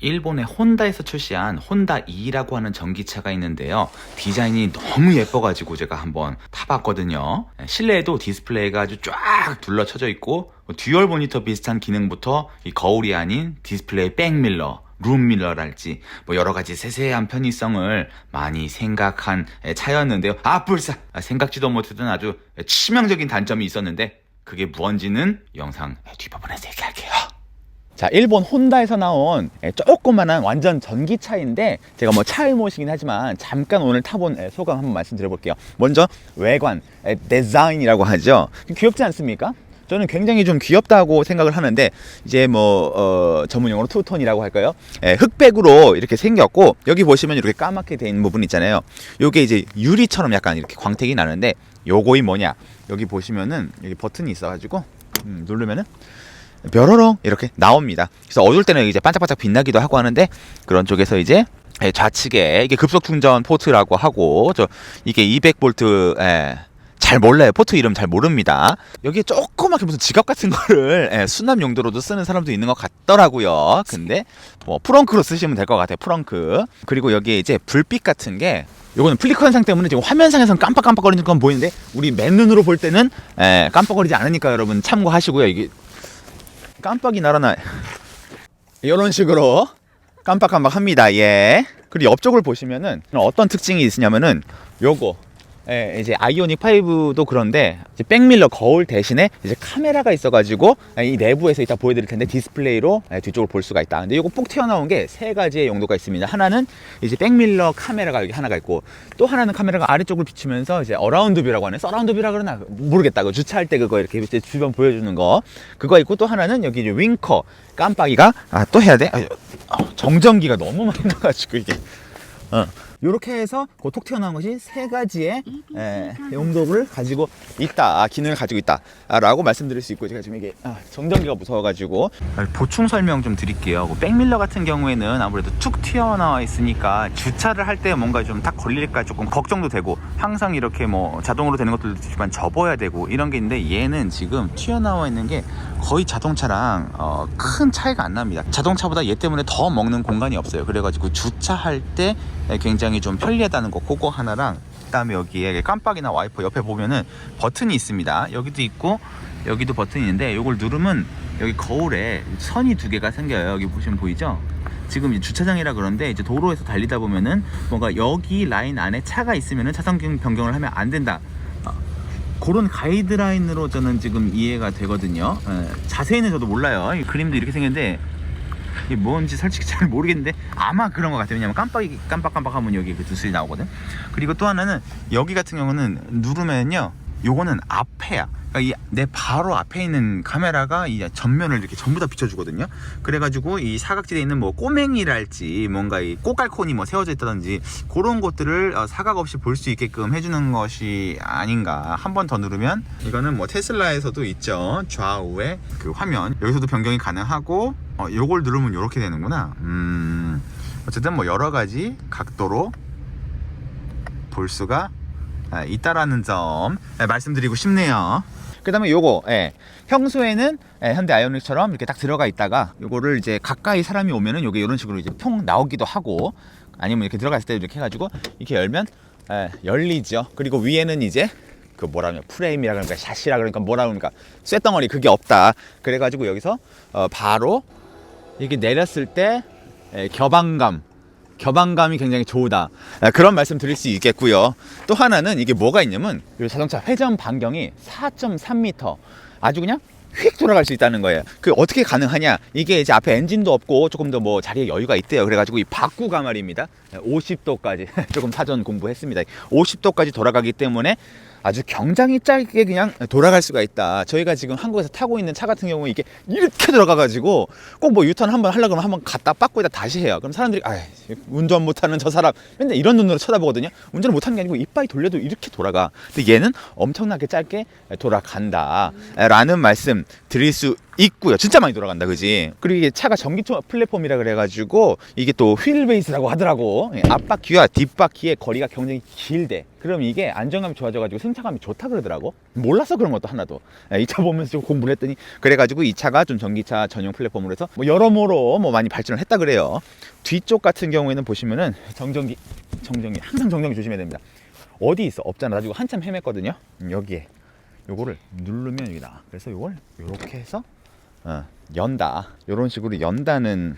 일본의 혼다에서 출시한 혼다 2라고 하는 전기차가 있는데요. 디자인이 너무 예뻐가지고 제가 한번 타봤거든요. 실내에도 디스플레이가 아주 쫙 둘러쳐져 있고 뭐 듀얼 모니터 비슷한 기능부터 이 거울이 아닌 디스플레이 백밀러 룸밀러랄지 뭐 여러 가지 세세한 편의성을 많이 생각한 차였는데요. 아 불사 아, 생각지도 못했던 아주 치명적인 단점이 있었는데 그게 무언지는 영상 뒷부분에서 얘기할게요. 자, 일본 혼다에서 나온 예, 조그만한 완전 전기차인데 제가 뭐 차일못이긴 하지만 잠깐 오늘 타본 예, 소감 한번 말씀드려 볼게요. 먼저 외관, 예, 디자인이라고 하죠. 귀엽지 않습니까? 저는 굉장히 좀 귀엽다고 생각을 하는데 이제 뭐 어, 전문용어로 투톤이라고 할까요? 예, 흑백으로 이렇게 생겼고 여기 보시면 이렇게 까맣게 돼 있는 부분 있잖아요. 요게 이제 유리처럼 약간 이렇게 광택이 나는데 요거이 뭐냐? 여기 보시면은 여기 버튼이 있어 가지고 음, 누르면은 뾰로롱 이렇게 나옵니다. 그래서 어두울 때는 이제 반짝반짝 빛나기도 하고 하는데 그런 쪽에서 이제 예, 좌측에 이게 급속 충전 포트라고 하고 저 이게 200볼트 예, 잘 몰라요. 포트 이름 잘 모릅니다. 여기에 조그맣게 무슨 지갑 같은 거를 예, 수납 용도로도 쓰는 사람도 있는 것 같더라고요. 근데 뭐 프렁크로 쓰시면 될 것 같아요. 프렁크. 그리고 여기에 이제 불빛 같은 게 요거는 플리커 현상 때문에 지금 화면상에서는 깜빡깜빡거리는 건 보이는데 우리 맨눈으로 볼 때는 예, 깜빡거리지 않으니까 여러분 참고하시고요. 이게 깜빡이 날아나 이런 식으로 깜빡깜빡합니다. 예. 그리고 옆쪽을 보시면은 어떤 특징이 있으냐면은 요거 예, 이제 아이오닉 5도 그런데 이제 백밀러 거울 대신에 이제 카메라가 있어가지고 이 내부에서 이따 보여드릴 텐데 디스플레이로 예, 뒤쪽을 볼 수가 있다. 근데 이거 꼭 튀어나온 게 세 가지의 용도가 있습니다. 하나는 이제 백밀러 카메라가 여기 하나가 있고 또 하나는 카메라가 아래쪽을 비추면서 이제 어라운드 뷰라고 하는 서라운드 뷰라 그러나 모르겠다. 그 주차할 때 그거 이렇게 주변 보여주는 거 그거 있고 또 하나는 여기 이제 윙커 깜빡이가 아 또 해야 돼? 아, 어, 정전기가 너무 많이 나가지고 이게 어. 이렇게 해서 그톡 튀어나온 것이 세 가지의 에, 용도를 가지고 있다, 아, 기능을 가지고 있다라고 말씀드릴 수 있고 제가 지금 이게 아, 정전기가 무서워가지고 보충 설명 좀 드릴게요. 그 백밀러 같은 경우에는 아무래도 툭 튀어나와 있으니까 주차를 할 때 뭔가 좀딱 걸릴까 조금 걱정도 되고 항상 이렇게 뭐 자동으로 되는 것들도 있지만 접어야 되고 이런 게 있는데 얘는 지금 튀어나와 있는 게 거의 자동차랑 어, 큰 차이가 안 납니다. 자동차보다 얘 때문에 더 먹는 공간이 없어요. 그래가지고 주차할 때 굉장히 좀 편리하다는 거 그거 하나랑 그다음에 여기에 깜빡이나 와이퍼 옆에 보면은 버튼이 있습니다. 여기도 있고 여기도 버튼이 있는데 이걸 누르면 여기 거울에 선이 두 개가 생겨요. 여기 보시면 보이죠? 지금 주차장이라 그런데 이제 도로에서 달리다 보면은 뭔가 여기 라인 안에 차가 있으면은 차선 변경을 하면 안 된다. 어, 그런 가이드라인으로 저는 지금 이해가 되거든요. 예, 자세히는 저도 몰라요. 이 그림도 이렇게 생겼는데 이게 뭔지 솔직히 잘 모르겠는데 아마 그런 것 같아요. 왜냐면 깜빡이 깜빡깜빡하면 여기 그 두슬이 나오거든. 그리고 또 하나는 여기 같은 경우는 누르면요. 요거는 앞에야. 그러니까 이내 바로 앞에 있는 카메라가 이 전면을 이렇게 전부 다 비춰주거든요. 그래가지고 이 사각지대에 있는 뭐 꼬맹이랄지 뭔가 이 꼬깔콘이 뭐 세워져 있다든지 그런 것들을 어, 사각 없이 볼 수 있게끔 해주는 것이 아닌가. 한 번 더 누르면 이거는 뭐 테슬라에서도 있죠. 좌우에 그 화면 여기서도 변경이 가능하고 어, 요걸 누르면 이렇게 되는구나. 음, 어쨌든 뭐 여러 가지 각도로 볼 수가 아, 있다라는 점 예, 말씀드리고 싶네요. 그다음에 요거 예, 평소에는 예, 현대 아이오닉처럼 이렇게 딱 들어가 있다가 요거를 이제 가까이 사람이 오면은 요게 이런 식으로 이제 통 나오기도 하고 아니면 이렇게 들어갔을 때 이렇게 해가지고 이렇게 열면 예, 열리죠. 그리고 위에는 이제 그 뭐라 하냐 프레임이라 그러니까 샷이라 그러니까 뭐라 그러니까 쇳덩어리 그게 없다. 그래가지고 여기서 어, 바로 이게 내렸을 때 예, 겨방감. 겨방감이 굉장히 좋다. 아, 그런 말씀 드릴 수 있겠고요. 또 하나는 이게 뭐가 있냐면 이 자동차 회전 반경이 4.3m 아주 그냥 휙 돌아갈 수 있다는 거예요. 그 어떻게 가능하냐? 이게 이제 앞에 엔진도 없고 조금 더 뭐 자리에 여유가 있대요. 그래가지고 이 바꾸가 말입니다. 50도까지. 조금 사전 공부했습니다. 50도까지 돌아가기 때문에 아주 굉장히 짧게 그냥 돌아갈 수가 있다. 저희가 지금 한국에서 타고 있는 차 같은 경우에 이게 이렇게 들어가가지고 꼭 뭐 유턴 한번 하려고 그러면 한번 갔다 빠꾸에다 다시 해요. 그럼 사람들이 아 운전 못하는 저 사람 맨날 이런 눈으로 쳐다보거든요. 운전을 못하는 게 아니고 이빨이 돌려도 이렇게 돌아가. 근데 얘는 엄청나게 짧게 돌아간다. 라는 말씀 좀 드릴 수 있고요. 진짜 많이 돌아간다, 그지? 그리고 이게 차가 전기 토- 플랫폼이라 그래가지고 이게 또 휠 베이스라고 하더라고. 예, 앞바퀴와 뒷바퀴의 거리가 굉장히 길대. 그럼 이게 안정감이 좋아져가지고 승차감이 좋다 그러더라고. 몰랐어 그런 것도 하나도. 예, 이차 보면서 좀 공부를 했더니 그래가지고 이 차가 좀 전기차 전용 플랫폼으로 해서 뭐 여러모로 뭐 많이 발전을 했다 그래요. 뒤쪽 같은 경우에는 보시면은 정전기, 정전기 항상 정전기 조심해야 됩니다. 어디 있어? 없잖아. 가지고 한참 헤맸거든요. 음, 여기에 요거를 누르면 여기 나와. 그래서 요걸 요렇게 해서 어, 연다. 요런 식으로 연다는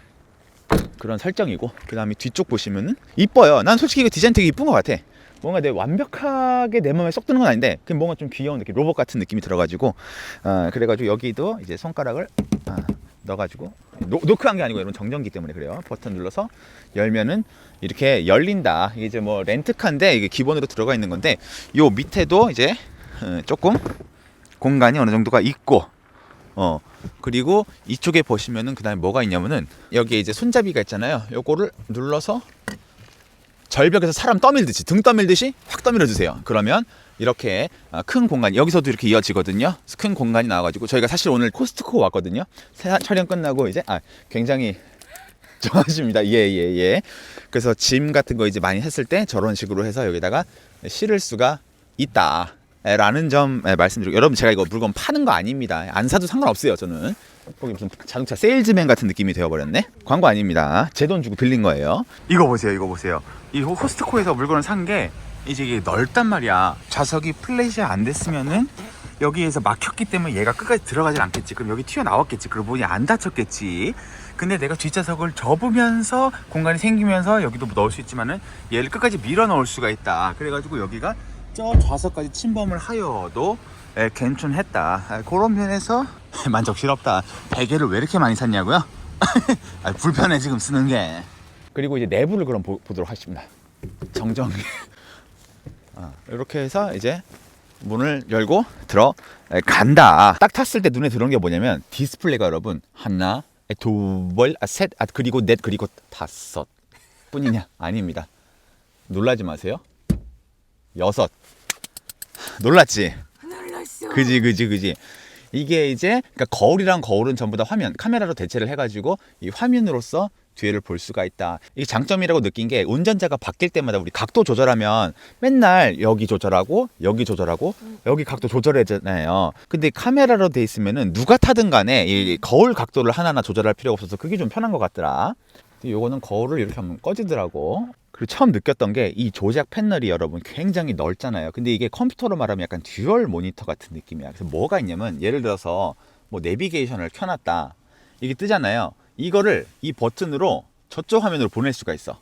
그런 설정이고 그 다음에 뒤쪽 보시면은 이뻐요. 난 솔직히 이거 디자인 되게 이쁜 것 같아. 뭔가 내 완벽하게 내 마음에 쏙 드는 건 아닌데 그냥 뭔가 좀 귀여운 느낌, 로봇 같은 느낌이 들어가지고 어, 그래가지고 여기도 이제 손가락을 아, 넣어가지고 노, 노크한 게 아니고 이런 정전기 때문에 그래요. 버튼 눌러서 열면은 이렇게 열린다. 이게 이제 뭐 렌트카인데 이게 기본으로 들어가 있는 건데 요 밑에도 이제 어, 조금 공간이 어느 정도가 있고 어 그리고 이쪽에 보시면은 그다음에 뭐가 있냐면은 여기에 이제 손잡이가 있잖아요. 요거를 눌러서 절벽에서 사람 떠밀듯이 등 떠밀듯이 확 떠밀어 주세요. 그러면 이렇게 아, 큰 공간 여기서도 이렇게 이어지거든요. 큰 공간이 나와가지고 저희가 사실 오늘 코스트코 왔거든요. 세- 촬영 끝나고 이제 아 굉장히 좋아하십니다. 예, 예, 예. 그래서 짐 같은 거 이제 많이 했을 때 저런 식으로 해서 여기다가 실을 수가 있다. 라는 점 예, 말씀드리고 여러분 제가 이거 물건 파는 거 아닙니다. 안 사도 상관없어요. 저는 거기 무슨 자동차 세일즈맨 같은 느낌이 되어버렸네. 광고 아닙니다. 제 돈 주고 빌린 거예요. 이거 보세요. 이거 보세요. 이 호스트코에서 물건을 산 게 이제 이게 넓단 말이야. 좌석이 플랫이 안 됐으면은 여기에서 막혔기 때문에 얘가 끝까지 들어가질 않겠지. 그럼 여기 튀어나왔겠지. 그러고 보니 안 다쳤겠지. 근데 내가 뒷좌석을 접으면서 공간이 생기면서 여기도 넣을 수 있지만은 얘를 끝까지 밀어 넣을 수가 있다. 그래가지고 여기가 저 좌석까지 침범을 하여도 예, 괜찮했다. 아, 그런 면에서 만족스럽다. 베개를 왜 이렇게 많이 샀냐고요? 아, 불편해 지금 쓰는 게. 그리고 이제 내부를 그럼 보, 도록 하겠습니다. 정정. 아, 이렇게 해서 이제 문을 열고 들어 간다. 딱 탔을 때 눈에 들어온 게 뭐냐면 디스플레이가 여러분 하나, 두 벌, 아, 셋, 아, 그리고 넷, 그리고 다섯 뿐이냐? 아닙니다. 놀라지 마세요. 여섯. 놀랐지? 놀랐어. 그지 그지 그지 이게 이제 그러니까 거울이랑 거울은 전부 다 화면 카메라로 대체를 해가지고 이 화면으로서 뒤를 볼 수가 있다 이게 장점이라고 느낀 게 운전자가 바뀔 때마다 우리 각도 조절하면 맨날 여기 조절하고 여기 조절하고 여기 각도 조절해잖아요 근데 카메라로 돼 있으면은 누가 타든 간에 이 거울 각도를 하나하나 조절할 필요가 없어서 그게 좀 편한 것 같더라 근데 요거는 거울을 이렇게 하면 꺼지더라고. 그리고 처음 느꼈던 게 이 조작 패널이 여러분 굉장히 넓잖아요. 근데 이게 컴퓨터로 말하면 약간 듀얼 모니터 같은 느낌이야. 그래서 뭐가 있냐면 예를 들어서 뭐 내비게이션을 켜놨다. 이게 뜨잖아요. 이거를 이 버튼으로 저쪽 화면으로 보낼 수가 있어.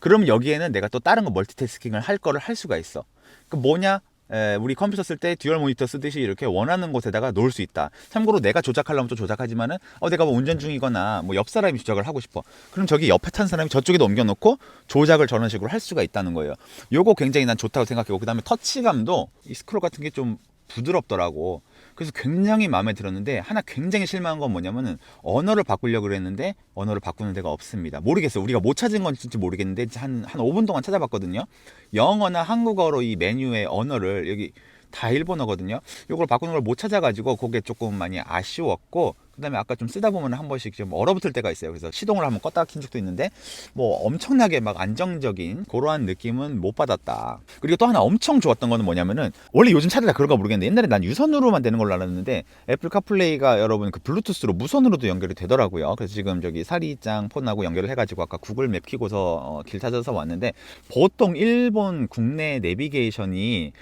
그러면 여기에는 내가 또 다른 거 멀티태스킹을 할 거를 할 수가 있어. 그 뭐냐? 에, 우리 컴퓨터 쓸 때 듀얼 모니터 쓰듯이 이렇게 원하는 곳에다가 놓을 수 있다. 참고로 내가 조작하려면 또 조작하지만은 어 내가 뭐 운전 중이거나 뭐 옆 사람이 조작을 하고 싶어. 그럼 저기 옆에 탄 사람이 저쪽에도 옮겨놓고 조작을 저런 식으로 할 수가 있다는 거예요. 요거 굉장히 난 좋다고 생각하고 그다음에 터치감도 이 스크롤 같은 게 좀 부드럽더라고. 그래서 굉장히 마음에 들었는데 하나 굉장히 실망한 건 뭐냐면은 언어를 바꾸려고 그랬는데 언어를 바꾸는 데가 없습니다. 모르겠어. 우리가 못 찾은 건지 모르겠는데 한, 한 5분 동안 찾아봤거든요. 영어나 한국어로 이 메뉴의 언어를 여기 다 일본어거든요. 이걸 바꾸는 걸 못 찾아가지고 그게 조금 많이 아쉬웠고 그다음에 아까 좀 쓰다 보면 한 번씩 좀 얼어붙을 때가 있어요. 그래서 시동을 한번 껐다 킨 적도 있는데 뭐 엄청나게 막 안정적인 그러한 느낌은 못 받았다. 그리고 또 하나 엄청 좋았던 거는 뭐냐면은 원래 요즘 차들 다 그런가 모르겠는데 옛날에 난 유선으로만 되는 걸로 알았는데 애플 카플레이가 여러분 그 블루투스로 무선으로도 연결이 되더라고요. 그래서 지금 저기 사리짱 폰하고 연결을 해가지고 아까 구글 맵 키고서 어, 길 찾아서 왔는데 보통 일본 국내 내비게이션이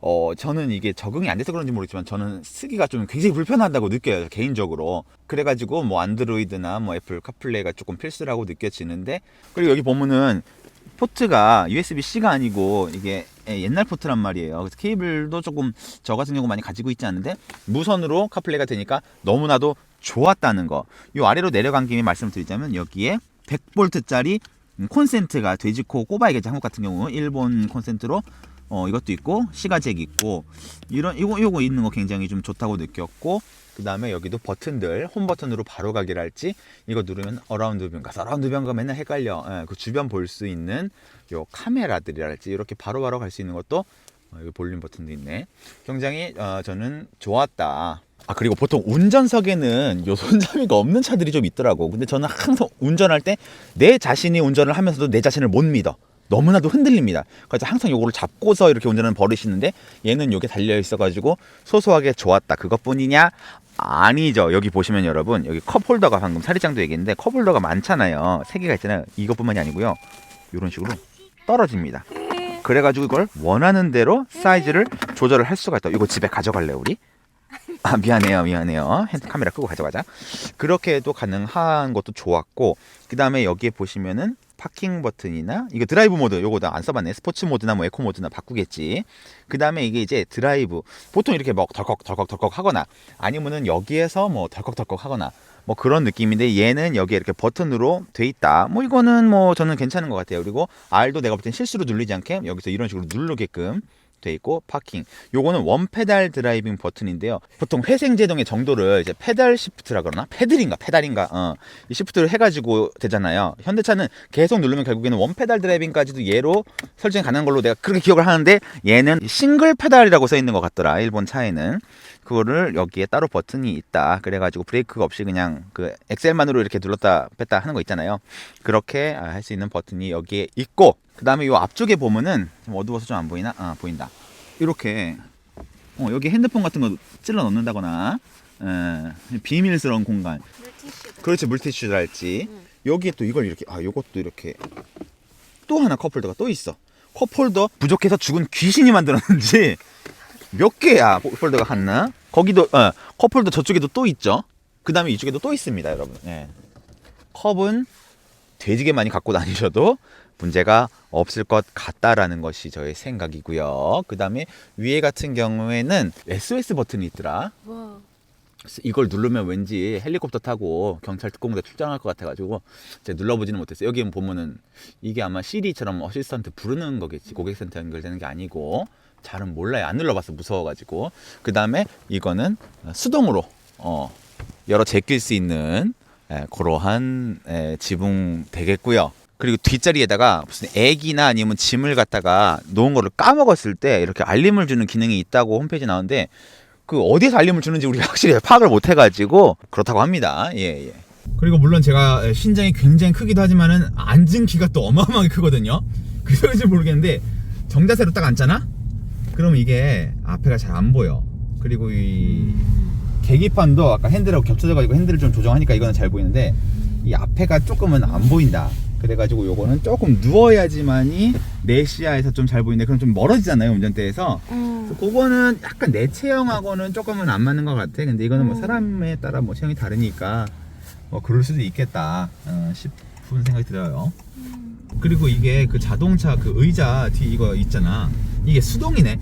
어 저는 이게 적응이 안 돼서 그런지 모르겠지만 저는 쓰기가 좀 굉장히 불편하다고 느껴요 개인적으로 그래가지고 뭐 안드로이드나 뭐 애플 카플레이가 조금 필수라고 느껴지는데 그리고 여기 보면은 포트가 USB-C가 아니고 이게 옛날 포트란 말이에요. 그래서 케이블도 조금 저 같은 경우 많이 가지고 있지 않은데 무선으로 카플레이가 되니까 너무나도 좋았다는 거. 요 아래로 내려간 김에 말씀드리자면 여기에 100볼트짜리 콘센트가 돼지코 꼽아야겠죠. 한국 같은 경우 일본 콘센트로 어 이것도 있고 시가잭 있고 이런 이거 이거 있는 거 굉장히 좀 좋다고 느꼈고 그 다음에 여기도 버튼들 홈 버튼으로 바로 가기를 할지 이거 누르면 어라운드 뷰인가 서라운드 뷰인가 맨날 헷갈려 예, 그 주변 볼 수 있는 요 카메라들이랄지 이렇게 바로바로 갈 수 있는 것도 어, 여기 볼륨 버튼도 있네 굉장히 어, 저는 좋았다 아 그리고 보통 운전석에는 요 손잡이가 없는 차들이 좀 있더라고. 근데 저는 항상 운전할 때 내 자신이 운전을 하면서도 내 자신을 못 믿어. 너무나도 흔들립니다. 그래서 항상 요거를 잡고서 이렇게 운전하는 버릇이 있는데 얘는 요게 달려 있어가지고 소소하게 좋았다. 그것뿐이냐? 아니죠. 여기 보시면 여러분 여기 컵 홀더가 방금 사리장도 얘기했는데 컵 홀더가 많잖아요. 세 개가 있잖아요. 이것뿐만이 아니고요. 이런 식으로 떨어집니다. 그래가지고 이걸 원하는 대로 사이즈를 조절을 할 수가 있다. 이거 집에 가져갈래 우리? 아 미안해요 미안해요 핸드 카메라 끄고 가져가자 그렇게 해도 가능한 것도 좋았고 그 다음에 여기에 보시면은 파킹 버튼이나 이거 드라이브 모드 요거 나 안 써봤네. 스포츠 모드나 뭐 에코 모드나 바꾸겠지. 그 다음에 이게 이제 드라이브. 보통 이렇게 뭐 덜컥 덜컥 덜컥 하거나 아니면은 여기에서 뭐 덜컥 덜컥 하거나 뭐 그런 느낌인데 얘는 여기에 이렇게 버튼으로 돼 있다. 뭐 이거는 뭐 저는 괜찮은 것 같아요. 그리고 R도 내가 볼 땐 실수로 누르지 않게 여기서 이런 식으로 누르게끔 돼 있고 파킹. 요거는 원 페달 드라이빙 버튼인데요. 보통 회생 제동의 정도를 이제 페달 시프트라 그러나 페들인가 페달인가 어. 이 시프트를 해 가지고 되잖아요. 현대차는 계속 누르면 결국에는 원 페달 드라이빙까지도 얘로 설정이 가능한 걸로 내가 그렇게 기억을 하는데 얘는 싱글 페달이라고 써 있는 것 같더라. 일본 차에는. 그거를 여기에 따로 버튼이 있다. 그래가지고 브레이크가 없이 그냥 그 엑셀만으로 이렇게 눌렀다 뺐다 하는 거 있잖아요. 그렇게 아, 할수 있는 버튼이 여기에 있고, 그 다음에 요 앞쪽에 보면은 좀 어두워서 좀 안 보이나? 아 보인다. 이렇게 어, 여기 핸드폰 같은 거 찔러 넣는다거나 에, 비밀스러운 공간. 물티슈도. 그렇지 물티슈랄지. 응. 여기에 또 이걸 이렇게 아 요것도 이렇게 또 하나 컵홀더가 또 있어. 컵홀더 부족해서 죽은 귀신이 만들었는지 몇 개야 컵홀더가 하나? 거기도 어, 컵홀더 저쪽에도 또 있죠. 그 다음에 이쪽에도 또 있습니다, 여러분. 예. 컵은 돼지게 많이 갖고 다니셔도 문제가 없을 것 같다라는 것이 저의 생각이고요. 그 다음에 위에 같은 경우에는 SOS 버튼이 있더라. 와. 이걸 누르면 왠지 헬리콥터 타고 경찰 특공대 출장할 것 같아가지고 제가 눌러보지는 못했어요. 여기 보면은 이게 아마 CD처럼 어시스턴트 부르는 거겠지. 고객센터 연결되는 게 아니고 잘은 몰라요. 안 눌러봤어. 무서워가지고. 그 다음에 이거는 수동으로 어, 열어 제낄 수 있는 에, 그러한 에, 지붕 되겠고요. 그리고 뒷자리에다가 무슨 액이나 아니면 짐을 갖다가 놓은 거를 까먹었을 때 이렇게 알림을 주는 기능이 있다고 홈페이지 나오는데 그 어디서 알림을 주는지 우리가 확실히 파악을 못 해가지고 그렇다고 합니다. 예, 예. 그리고 물론 제가 신장이 굉장히 크기도 하지만은 앉은 키가 또 어마어마하게 크거든요. 그래서 그런지 모르겠는데 정자세로 딱 앉잖아? 그러면 이게 앞에가 잘 안 보여. 그리고 이 계기판도 아까 핸들하고 겹쳐져가지고 핸들을 좀 조정하니까 이거는 잘 보이는데 이 앞에가 조금은 안 보인다. 그래가지고 요거는 조금 누워야지만이 내 시야에서 좀 잘 보이는데 그럼 좀 멀어지잖아요 운전대에서 음. 그래서 그거는 약간 내 체형하고는 조금은 안 맞는 것 같아. 근데 이거는 뭐 음. 사람에 따라 뭐 체형이 다르니까 뭐 그럴 수도 있겠다 어, 싶은 생각이 들어요. 그리고 이게 그 자동차 그 의자 뒤 이거 있잖아. 이게 수동이네.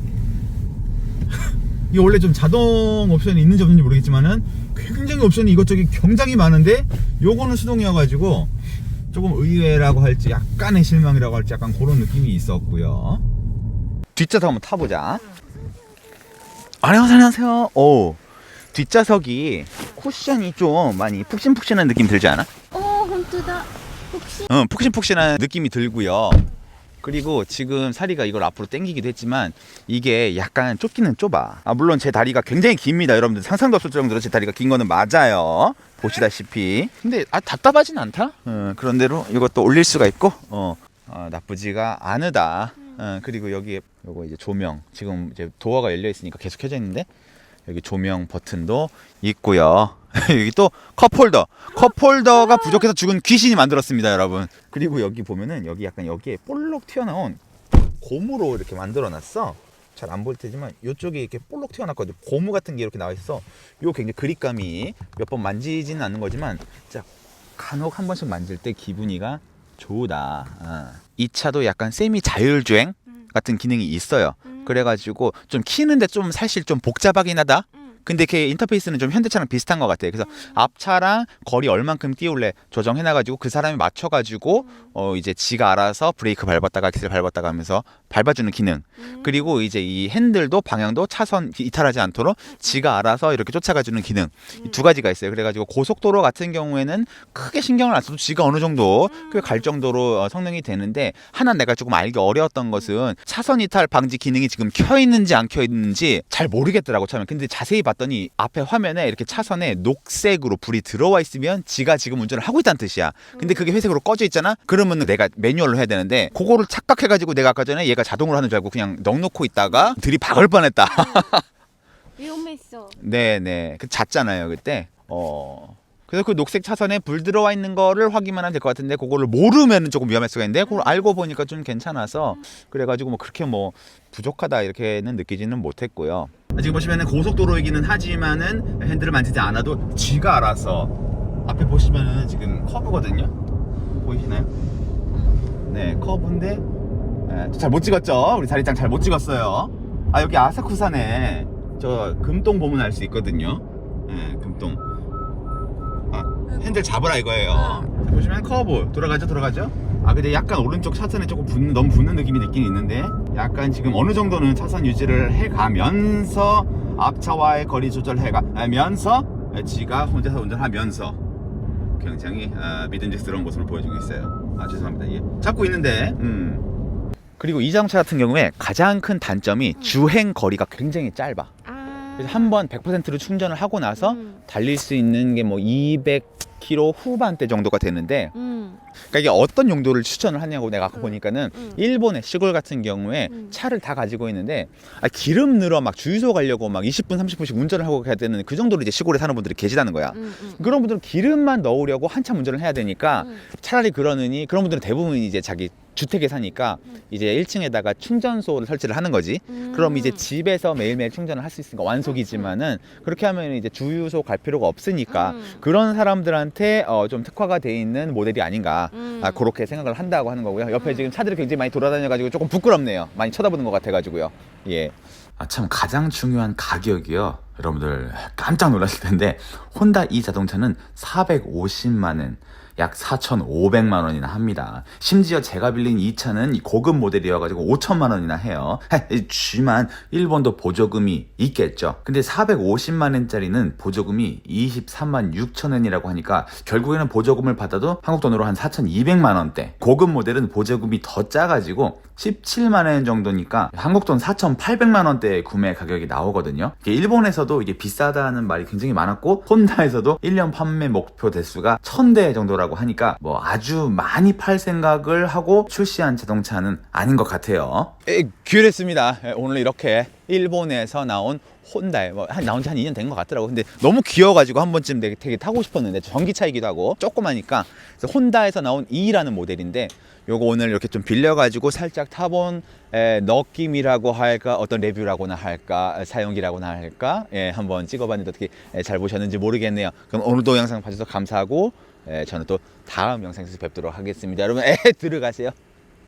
이게 원래 좀 자동 옵션이 있는지 없는지 모르겠지만은 굉장히 옵션이 이것저것 굉장히 많은데 요거는 수동이어가지고 조금 의외라고 할지 약간의 실망이라고 할지 약간 그런 느낌이 있었고요. 뒷좌석 한번 타보자. 안녕하세요, 안녕하세요. 오, 뒷좌석이 쿠션이 좀 많이 푹신푹신한 느낌 들지 않아? 어, 혼트다. 혹시 응, 푹신푹신한 느낌이 들고요. 그리고 지금 사리가 이걸 앞으로 당기기도 했지만 이게 약간 좁기는 좁아. 아, 물론 제 다리가 굉장히 깁니다. 여러분들 상상도 없을 정도로 제 다리가 긴 거는 맞아요. 보시다시피. 근데 아, 답답하진 않다. 어, 그런대로 이것도 올릴 수가 있고, 어, 어, 나쁘지가 않으다. 어, 그리고 여기에 요거 이제 조명. 지금 이제 도어가 열려 있으니까 계속 켜져 있는데 여기 조명 버튼도 있고요. 여기 또 컵홀더. 컵홀더가 부족해서 죽은 귀신이 만들었습니다, 여러분. 그리고 여기 보면은 여기 약간 여기에 볼록 튀어나온 고무로 이렇게 만들어 놨어. 잘 안 보일 테지만 이쪽에 이렇게 볼록 튀어나왔거든. 고무 같은 게 이렇게 나와 있어. 요 굉장히 그립감이 몇 번 만지지는 않는 거지만 진짜 간혹 한 번씩 만질 때 기분이가 좋다. 아. 이 차도 약간 세미 자율주행 같은 기능이 있어요. 그래가지고 좀 키는데 좀 사실 좀 복잡하긴 하다. 근데 걔 인터페이스는 좀 현대차랑 비슷한 것 같아 요. 그래서 앞차랑 거리 얼만큼 띄울래 조정해놔가지고 그 사람이 맞춰가지고 어 이제 지가 알아서 브레이크 밟았다가 엑셀 밟았다가 하면서 밟아주는 기능. 그리고 이제 이 핸들도 방향도 차선 이탈하지 않도록 지가 알아서 이렇게 쫓아가주는 기능. 이 두 가지가 있어요. 그래가지고 고속도로 같은 경우에는 크게 신경을 안 써도 지가 어느 정도 꽤갈 정도로 어, 성능이 되는데 하나 내가 조금 알기 어려웠던 것은 차선 이탈 방지 기능이 지금 켜 있는지 안 켜 있는지 잘 모르겠더라고 처음에. 근데 자세히 봤더니 봤더니 앞에 화면에 이렇게 차선에 녹색으로 불이 들어와 있으면 지가 지금 운전을 하고 있다는 뜻이야. 근데 그게 회색으로 꺼져 있잖아. 그러면 내가 매뉴얼로 해야 되는데 그거를 착각해가지고 내가 아까 전에 얘가 자동으로 하는 줄 알고 그냥 넉놓고 있다가 들이박을 뻔했다. 위험했어. 네네. 그 잤잖아요 그때. 어. 그래서 그 녹색 차선에 불 들어와 있는 거를 확인만 하면 될 것 같은데 그거를 모르면 조금 위험할 수가 있는데 그걸 알고 보니까 좀 괜찮아서 그래가지고 뭐 그렇게 뭐 부족하다 이렇게는 느끼지는 못했고요. 지금 보시면은 고속도로이기는 하지만은 핸들을 만지지 않아도 쥐가 알아서 앞에 보시면은 지금 커브거든요. 보이시나요? 네, 커브인데 잘 못 찍었죠? 우리 자리장 잘 못 찍었어요. 아 여기 아사쿠사네 저 금동 보면 알 수 있거든요. 네, 금동. 아 핸들 잡으라 이거예요. 자, 보시면 커브 돌아가죠, 돌아가죠. 아 근데 약간 오른쪽 차선에 조금 붙는 너무 붙는 느낌이 있긴 있는데 약간 지금 어느 정도는 차선 유지를 해가면서 앞차와의 거리 조절해가면서 지가 혼자서 운전하면서 굉장히 아, 믿음직스러운 모습을 보여주고 있어요. 아 죄송합니다. 예. 잡고 있는데. 음. 그리고 이 자동차 같은 경우에 가장 큰 단점이 주행 거리가 굉장히 짧아. 아. 그래서 한 번 100%로 충전을 하고 나서 음. 달릴 수 있는 게 뭐 200km 후반대 정도가 되는데 음. 그러니까 이게 어떤 용도를 추천을 하냐고 내가 아까 음. 보니까는 음. 일본의 시골 같은 경우에 음. 차를 다 가지고 있는데 아, 기름 늘어 막 주유소 가려고 막 20분 30분씩 운전을 하고 가야 되는 그 정도로 이제 시골에 사는 분들이 계시다는 거야. 음, 음. 그런 분들은 기름만 넣으려고 한참 운전을 해야 되니까 음. 차라리 그러느니 그런 분들은 대부분 이제 자기 주택에 사니까 음. 이제 1층에다가 충전소를 설치를 하는 거지. 음. 그럼 이제 집에서 매일매일 충전을 할 수 있으니까 완속이지만은 그렇게 하면 이제 주유소 갈 필요가 없으니까 음. 그런 사람들한테 어, 좀 특화가 돼 있는 모델이 아닌가 음. 아, 그렇게 생각을 한다고 하는 거고요. 옆에 음. 지금 차들이 굉장히 많이 돌아다녀가지고 조금 부끄럽네요. 많이 쳐다보는 것 같아가지고요. 예. 아, 참 가장 중요한 가격이요. 여러분들 깜짝 놀라실 텐데 혼다 이 자동차는 450만 원, 약 4,500만 원이나 합니다. 심지어 제가 빌린 이 차는 이 고급 모델이어 가지고 5천만 원이나 해요. 쥐만 일본도 보조금이 있겠죠. 근데 450만 원짜리는 보조금이 23만 6천 원이라고 하니까 결국에는 보조금을 받아도 한국 돈으로 한 4,200만 원대. 고급 모델은 보조금이 더 짜가지고 17만 원 정도니까 한국 돈 4,800만 원대의 구매 가격이 나오거든요. 일본에서도 이게 비싸다는 말이 굉장히 많았고 혼다에서도 1년 판매 목표 대수가 1000대 정도라고 하니까 뭐 아주 많이 팔 생각을 하고 출시한 자동차는 아닌 것 같아요. 에, 귀했습니다. 예, 오늘 이렇게 일본에서 나온 혼다에 뭐 한, 나온 지 한 2년 된 것 같더라고. 근데 너무 귀여워가지고 한 번쯤 되게, 되게 타고 싶었는데 전기차이기도 하고 조그마니까 혼다에서 나온 2라는 모델인데 요거 오늘 이렇게 좀 빌려가지고 살짝 타본 에, 느낌이라고 할까 어떤 레뷰라고나 할까 사용기라고나 할까 예, 한번 찍어봤는데 어떻게 에, 잘 보셨는지 모르겠네요. 그럼 오늘도 영상 봐주셔서 감사하고 에, 저는 또 다음 영상에서 뵙도록 하겠습니다. 여러분 에, 들어가세요.